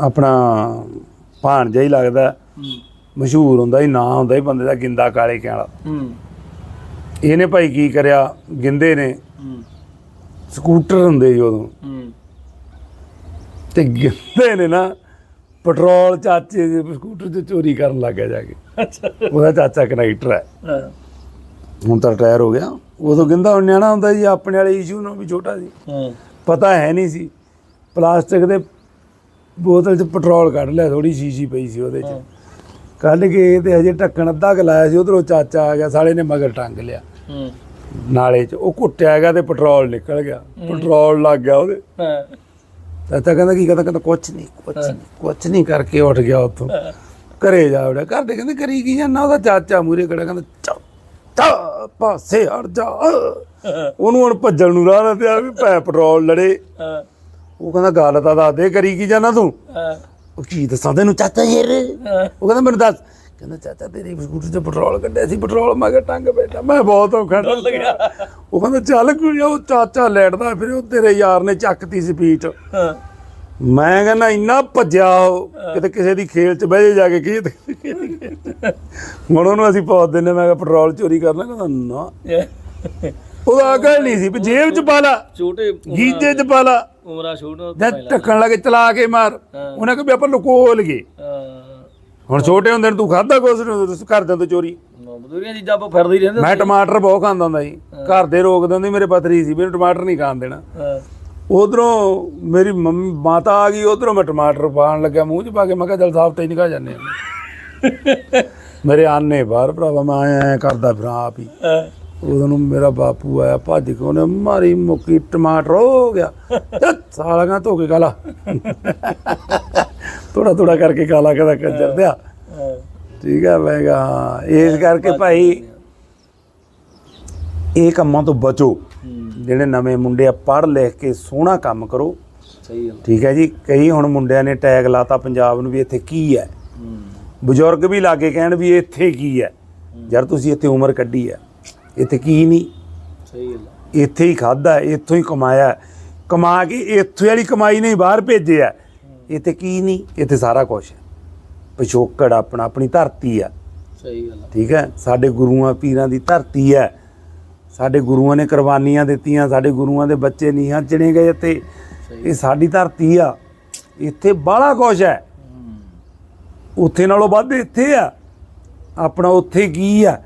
ਆਪਣਾ ਭਾਣਜਾ ਹੀ ਲੱਗਦਾ ਮਸ਼ਹੂਰ ਹੁੰਦਾ ਹੀ ਨਾਂ ਹੁੰਦਾ ਹੀ ਬੰਦੇ ਦਾ ਗਿੰਦਾ ਕਾਲੇ ਕਿਆਂ ਵਾਲਾ। ਹੂੰ। ਇਹਨੇ ਭਾਈ ਕੀ ਕਰਿਆ? ਗਿੰਦੇ ਨੇ ਸਕੂਟਰ ਹੁੰਦੇ ਸੀ ਉਦੋਂ। ਹੂੰ। ਤੇ ਗਿੰਦੇ ਨੇ ਨਾ ਪੈਟਰੋਲ ਚਾਚੇ ਦੇ ਸਕੂਟਰ 'ਚ ਚੋਰੀ ਕਰਨ ਲੱਗ ਗਿਆ ਜਾ ਕੇ। ਅੱਛਾ। ਉਹਦਾ ਚਾਚਾ ਕਨੈਕਟਰ ਹੈ। ਹੁਣ ਤਾਂ ਰਿਟਾਇਰ ਹੋ ਗਿਆ। ਉਦੋਂ ਗਿੰਦਾ ਹੁਣ ਨਿਆਣਾ ਹੁੰਦਾ ਜੀ ਆਪਣੇ ਵਾਲੇ ਇਸ਼ੂ ਨੂੰ ਵੀ ਛੋਟਾ ਸੀ। ਪਤਾ ਹੈ ਨਹੀਂ ਸੀ। ਪਲਾਸਟਿਕ ਦੇ ਬੋਤਲ 'ਚ ਪੈਟਰੋਲ ਕੱਢ ਲਿਆ ਥੋੜੀ ਸ਼ੀਸ਼ੀ ਪਈ ਸੀ ਉਹਦੇ 'ਚ। ਕੱਢ ਕੇ ਤੇ ਹਜੇ ਢੱਕਣ ਅੱਧਾ ਕੁ ਲਾਇਆ ਸੀ ਉਧਰੋਂ ਚਾਚਾ ਆ ਗਿਆ ਸਾਲੇ ਨੇ ਮਗਰ ਟੰਗ ਲਿਆ। ਹੂੰ। ਨਾਲੇ 'ਚ ਉਹ ਘੁੱਟਿਆ ਹੈਗਾ ਤੇ ਪੈਟਰੋਲ ਨਿਕਲ ਗਿਆ। ਪੈਟਰੋਲ ਲੱਗ ਗਿਆ ਉਹਦੇ। ਹਾਂ। ਚਾਚਾ ਕਹਿੰਦਾ ਕੀ ਕਹਿੰਦਾ? ਕਹਿੰਦਾ ਕੁਛ ਨਹੀਂ ਕੁਛ ਨਹੀਂ ਕੁਛ ਨਹੀਂ ਕਰਕੇ ਉੱਠ ਗਿਆ ਉੱਥੋਂ। ਘਰੇ ਜਾ ਵੜਿਆ। ਘਰ ਦੇ ਕਹਿੰਦੇ ਕਰੀ ਕੀ ਜਾਂਦਾ? ਉਹਦਾ ਚਾਚਾ ਮੂਰੇ ਖੜਾ ਕਹਿੰਦਾ ਚਾ ਚਾ ਪਾਸੇ ਹਟ ਜਾ। ਉਹਨੂੰ ਹੁਣ ਭੱਜਣ ਨੂੰ ਰਾਹ ਤੇ ਆ ਵੀ ਪੈ ਪੈਟਰੋਲ ਲੜੇ। ਹਾਂ। ਉਹ ਕਹਿੰਦਾ ਗੱਲ ਤਾਂ ਦੱਸ ਦੇ ਕਰੀ ਕੀ ਜਾਂਦਾ ਤੂੰ? ਉਹ ਕੀ ਦੱਸਾਂ ਤੈਨੂੰ ਚਾਚਾ ਯਾਰ ਉਹ ਕਹਿੰਦਾ ਮੈਨੂੰ ਦੱਸ। ਕਹਿੰਦਾ ਚਾਚਾ ਤੇਰੇ ਸਕੂਟਰ 'ਚ ਪੈਟਰੋਲ ਕੱਢਿਆ ਸੀ ਪੈਟਰੋਲ। ਮੈਂ ਕਿਹਾ ਟੰਗ ਬੈਠਾ ਮੈਂ ਬਹੁਤ ਔਖਾ ਉਹ ਕਹਿੰਦਾ ਚੱਲ ਕੋਈ ਉਹ ਚਾਚਾ ਲੈਟਦਾ ਫਿਰ ਉਹ ਤੇਰੇ ਯਾਰ ਨੇ ਚੱਕਤੀ ਸਪੀਡ ਹਾਂ। ਮੈਂ ਕਹਿੰਦਾ ਇੰਨਾ ਭੱਜਿਆ ਉਹ ਕਿਤੇ ਕਿਸੇ ਦੀ ਖੇਲ 'ਚ ਬਹਿ ਜੇ ਜਾ ਕੇ ਕੀ। ਹੁਣ ਉਹਨੂੰ ਅਸੀਂ ਪੁੱਛ ਦਿੰਦੇ ਮੈਂ ਕਿਹਾ ਪੈਟਰੋਲ ਚੋਰੀ ਕਰਨਾ? ਕਹਿੰਦਾ ਨਾ। ਉਹਦਾ ਅਕਲ ਨਹੀਂ ਸੀ ਵੀ ਜੇਬ 'ਚ ਪਾ ਲਾ ਛੋਟੇ ਗੀਜੇ 'ਚ ਪਾ ਲਾ। ਉਮਰਾ ਛੋਟਾ ਜਦ ਟੱਕਣ ਲੱਗੇ ਚਲਾ ਕੇ ਮਾਰ। ਉਹਨੇ ਕਿਹਾ ਵੀ ਆਪਾਂ ਲੁਕੋ ਹਾਂ। ਹੁਣ ਛੋਟੇ ਹੁੰਦੇ ਨੂੰ ਤੂੰ ਖਾਦਾ ਕੁਛ ਨਹੀਂ ਘਰਦਿਆਂ ਤੋਂ ਚੋਰੀ। ਬਦੂਰੀਆਂ ਚੀਜ਼ਾਂ ਆਪਾਂ ਫਿਰਦੇ ਹੀ ਰਹਿੰਦੇ ਮੈਂ ਟਮਾਟਰ ਬਹੁਤ ਖਾਂਦਾ ਹੁੰਦਾ ਸੀ ਘਰ ਦੇ ਰੋਕ ਦਿੰਦੇ ਮੇਰੇ ਪਤਰੀ ਸੀ ਮੈਨੂੰ ਟਮਾਟਰ ਨਹੀਂ ਖਾਣ ਦੇਣਾ। ਉਧਰੋਂ ਮੇਰੀ ਮੰਮੀ ਮਾਤਾ ਆ ਗਈ ਉਧਰੋਂ ਮੈਂ ਟਮਾਟਰ ਪਾਣ ਲੱਗਿਆ ਮੂੰਹ 'ਚ ਪਾ ਕੇ ਮੈਂ ਕਿਹਾ ਚੱਲ ਸਾਫ਼ ਤੇ ਨਿਕਾ ਜਾਂਦੇ ਆ। ਮੇਰੇ ਆਨੇ ਬਾਹਰ ਭਰਾਵਾ ਮੈਂ ਐ ਕਰਦਾ ਫਿਰ ਆਪ ਹਾਂ। ਉਦੋਂ ਨੂੰ ਮੇਰਾ ਬਾਪੂ ਆਇਆ ਭੱਜ ਕੇ ਉਹਨੇ ਮਾਰੀ ਮੁੱਕੀ ਟਮਾਟਰ ਹੋ ਗਿਆ। ਚੱਲ ਸਾਲਾ ਕਾ ਧੋ ਕੇ ਕਾਲਾ ਥੋੜਾ ਥੋੜਾ ਕਰਕੇ ਕਾਲਾ ਕਹਿੰਦਾ ਕੰਜਰ ਦਿਆ ਠੀਕ ਹੈ ਮੈਂ ਕਿਹਾ ਇਸ ਕਰਕੇ ਭਾਈ ਇਹ ਕੰਮਾਂ ਤੋਂ ਬਚੋ। ਜਿਹੜੇ ਨਵੇਂ ਮੁੰਡੇ ਆ ਪੜ੍ਹ ਲਿਖ ਕੇ ਸੋਹਣਾ ਕੰਮ ਕਰੋ। ਸਹੀ ਠੀਕ ਹੈ ਜੀ ਕਈ ਹੁਣ ਮੁੰਡਿਆਂ ਨੇ ਟੈਗ ਲਾਤਾ ਪੰਜਾਬ ਨੂੰ ਵੀ ਇੱਥੇ ਕੀ ਹੈ। ਹੂੰ। ਬਜ਼ੁਰਗ ਵੀ ਲਾਗੇ ਕਹਿਣ ਵੀ ਇੱਥੇ ਕੀ ਹੈ। ਯਾਰ ਤੁਸੀਂ ਇੱਥੇ ਉਮਰ ਕੱਢੀ ਹੈ। ਇੱਥੇ ਕੀ ਨਹੀਂ? ਸਹੀ ਗੱਲ ਇੱਥੇ ਹੀ ਖਾਦਾ ਇੱਥੋਂ ਹੀ ਕਮਾਇਆ। ਕਮਾ ਕੇ ਇੱਥੇ ਵਾਲੀ ਕਮਾਈ ਨਹੀਂ ਬਾਹਰ ਭੇਜਿਆ ਇੱਥੇ ਕੀ ਨਹੀਂ? ਇੱਥੇ ਸਾਰਾ ਕੁਝ ਹੈ ਪਿਛੋਕੜ ਆਪਣਾ ਆਪਣੀ ਧਰਤੀ ਆ। ਸਹੀ ਗੱਲ ਠੀਕ ਹੈ? ਸਾਡੇ ਗੁਰੂਆਂ ਪੀਰਾਂ ਦੀ ਧਰਤੀ ਹੈ ਸਾਡੇ ਗੁਰੂਆਂ ਨੇ ਕੁਰਬਾਨੀਆਂ ਦਿੱਤੀਆਂ ਸਾਡੇ ਗੁਰੂਆਂ ਦੇ ਬੱਚੇ ਨੀਹਾਂ ਚਿਣੇ ਗਏ ਇੱਥੇ। ਇਹ ਸਾਡੀ ਧਰਤੀ ਆ। ਇੱਥੇ ਬਾਹਲਾ ਕੁਛ ਹੈ। ਉੱਥੇ ਨਾਲੋਂ ਵੱਧ ਇੱਥੇ ਆ। ਆਪਣਾ ਉੱਥੇ ਕੀ ਆ?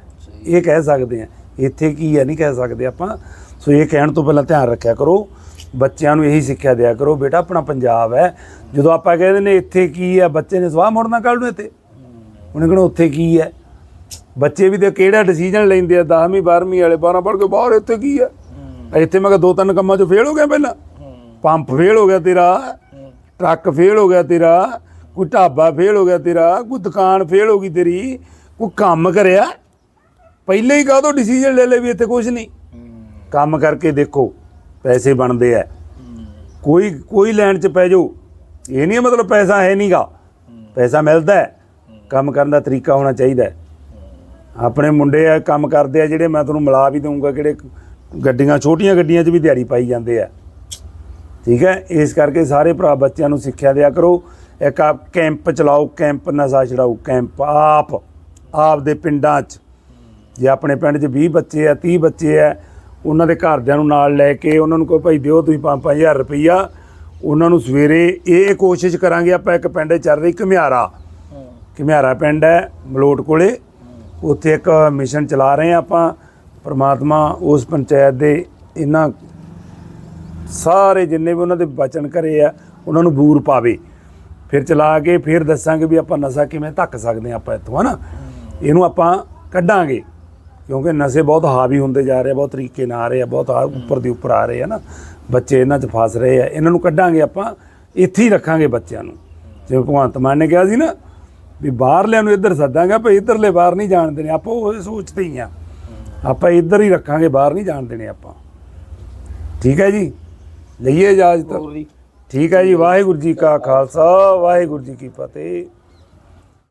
ਇਹ ਕਹਿ ਸਕਦੇ ਆ। ਇੱਥੇ ਕੀ ਆ ਨਹੀਂ ਕਹਿ ਸਕਦੇ ਆਪਾਂ। ਸੋ ਇਹ ਕਹਿਣ ਤੋਂ ਪਹਿਲਾਂ ਧਿਆਨ ਰੱਖਿਆ ਕਰੋ। ਬੱਚਿਆਂ ਨੂੰ ਇਹੀ ਸਿੱਖਿਆ ਦਿਆ ਕਰੋ ਬੇਟਾ ਆਪਣਾ ਪੰਜਾਬ ਹੈ। ਜਦੋਂ ਆਪਾਂ ਕਹਿੰਦੇ ਨੇ ਇੱਥੇ ਕੀ ਆ ਬੱਚੇ ਨੇ ਸਵਾਹ ਮੁੜਨਾ ਕੱਲ ਨੂੰ ਇੱਥੇ। ਉਹਨੇ ਕਹਣਾ ਉੱਥੇ ਕੀ ਹੈ ਬੱਚੇ ਵੀ ਤੇ ਕਿਹੜਾ ਡਿਸੀਜਨ ਲੈਂਦੇ ਆ 10ਵੀਂ 12ਵੀਂ ਵਾਲੇ 12 ਪੜ੍ਹ ਕੇ ਬਾਹਰ ਇੱਥੇ ਕੀ ਹੈ। ਇੱਥੇ ਮੈਂ ਕਿਹਾ ਦੋ ਤਿੰਨ ਕੰਮਾਂ 'ਚ ਫੇਲ ਹੋ ਗਿਆ ਪਹਿਲਾਂ। ਪੰਪ ਫੇਲ ਹੋ ਗਿਆ ਤੇਰਾ। ਟਰੱਕ ਫੇਲ ਹੋ ਗਿਆ ਤੇਰਾ। ਕੋਈ ਢਾਬਾ ਫੇਲ ਹੋ ਗਿਆ ਤੇਰਾ। ਕੋਈ ਦੁਕਾਨ ਫੇਲ ਹੋ ਗਈ ਤੇਰੀ। ਕੋਈ ਕੰਮ ਕਰਿਆ। ਪਹਿਲੇ ਹੀ ਕਾਹਤੋਂ ਡਿਸੀਜਨ ਲੈ ਲੈ ਵੀ ਇੱਥੇ ਕੁਝ ਨਹੀਂ। ਕੰਮ ਕਰਕੇ ਦੇਖੋ ਪੈਸੇ ਬਣਦੇ ਆ। ਕੋਈ ਕੋਈ ਲੈਣ 'ਚ ਪੈ ਜਾਓ ਇਹ ਨਹੀਂ ਮਤਲਬ ਪੈਸਾ ਹੈ ਨਹੀਂਗਾ ਪੈਸਾ ਮਿਲਦਾ ਹੈ। ਕੰਮ ਕਰਨ ਦਾ ਤਰੀਕਾ ਹੋਣਾ ਚਾਹੀਦਾ ਹੈ। ਆਪਣੇ ਮੁੰਡੇ ਆ ਕੰਮ ਕਰਦੇ ਆ ਜਿਹੜੇ ਮੈਂ ਤੁਹਾਨੂੰ ਮਿਲਾ ਵੀ ਦਊਂਗਾ ਕਿਹੜੇ ਗੱਡੀਆਂ ਛੋਟੀਆਂ ਗੱਡੀਆਂ 'ਚ ਵੀ ਦਿਹਾੜੀ ਪਾਈ ਜਾਂਦੇ ਆ। ਠੀਕ ਹੈ? ਇਸ ਕਰਕੇ ਸਾਰੇ ਭਰਾ ਬੱਚਿਆਂ ਨੂੰ ਸਿੱਖਿਆ ਦਿਆ ਕਰੋ। ਇੱਕ ਆਪ ਕੈਂਪ ਚਲਾਓ ਕੈਂਪ ਨਸ਼ਾ ਛਡਾਓ ਕੈਂਪ ਆਪ ਆਪ ਦੇ ਪਿੰਡਾਂ 'ਚ। ਜੇ ਆਪਣੇ ਪਿੰਡ 'ਚ 20 ਬੱਚੇ ਆ 30 ਬੱਚੇ ਆ ਉਹਨਾਂ ਦੇ ਘਰਦਿਆਂ ਨੂੰ ਨਾਲ ਲੈ ਕੇ ਉਹਨਾਂ ਨੂੰ ਕੋਈ ਭਾਈ ਦਿਓ ਤੁਸੀਂ 5-5000 ਰੁਪਈਆ ਉਹਨਾਂ ਨੂੰ ਸਵੇਰੇ ਇਹ ਕੋਸ਼ਿਸ਼ ਕਰਾਂਗੇ ਆਪਾਂ ਇੱਕ ਪਿੰਡ ਚੱਲ ਰਹੀ ਘਮਿਆਰਾ। ਘਮਿਆਰਾ ਪਿੰਡ ਹੈ ਮਲੋਟ ਕੋਲੇ। ਉੱਥੇ ਇੱਕ ਮਿਸ਼ਨ ਚਲਾ ਰਹੇ ਆ ਆਪਾਂ ਪ੍ਰਮਾਤਮਾ ਉਸ ਪੰਚਾਇਤ ਦੇ ਇਹਨਾਂ ਸਾਰੇ ਜਿੰਨੇ ਵੀ ਉਹਨਾਂ ਦੇ ਬਚਨ ਕਰੇ ਆ ਉਹਨਾਂ ਨੂੰ ਬੂਰ ਪਾਵੇ। ਫਿਰ ਚਲਾ ਕੇ ਫਿਰ ਦੱਸਾਂਗੇ ਵੀ ਆਪਾਂ ਨਸ਼ਾ ਕਿਵੇਂ ਧੱਕ ਸਕਦੇ ਆ ਆਪਾਂ ਇੱਥੋਂ ਹਨਾ? ਇਹਨੂੰ ਆਪਾਂ ਕੱਢਾਂਗੇ। ਕਿਉਂਕਿ ਨਸ਼ੇ ਬਹੁਤ ਹਾਵੀ ਹੁੰਦੇ ਜਾ ਰਹੇ ਆ ਬਹੁਤ ਤਰੀਕੇ ਨਾਲ ਆ ਰਹੇ ਆ ਬਹੁਤ ਉੱਪਰ ਦੀ ਉੱਪਰ ਆ ਰਹੇ ਆ ਨਾ। ਬੱਚੇ ਇਹਨਾਂ 'ਚ ਫਸ ਰਹੇ ਆ। ਇਹਨਾਂ ਨੂੰ ਕੱਢਾਂਗੇ ਆਪਾਂ ਇੱਥੇ ਹੀ ਰੱਖਾਂਗੇ ਬੱਚਿਆਂ ਨੂੰ। ਜਿਵੇਂ ਭਗਵੰਤ ਮਾਨ ਨੇ ਕਿਹਾ ਸੀ ਨਾ ਵੀ ਬਾਹਰਲਿਆਂ ਨੂੰ ਇੱਧਰ ਸੱਦਾਂਗੇ ਭਈ ਇੱਧਰਲੇ ਬਾਹਰ ਨਹੀਂ ਜਾਣ ਦੇਣੇ। ਆਪਾਂ ਉਹ ਸੋਚਦੇ ਹੀ ਆ। ਆਪਾਂ ਇੱਧਰ ਹੀ ਰੱਖਾਂਗੇ ਬਾਹਰ ਨਹੀਂ ਜਾਣ ਦੇਣੇ ਆਪਾਂ। ਠੀਕ ਹੈ ਜੀ? ਲਈਏ ਇਜਾਜ਼ਤ। ਠੀਕ ਹੈ ਜੀ। ਵਾਹਿਗੁਰੂ ਜੀ ਕਾ ਖਾਲਸਾ ਵਾਹਿਗੁਰੂ ਜੀ ਕੀ ਫਤਿਹ।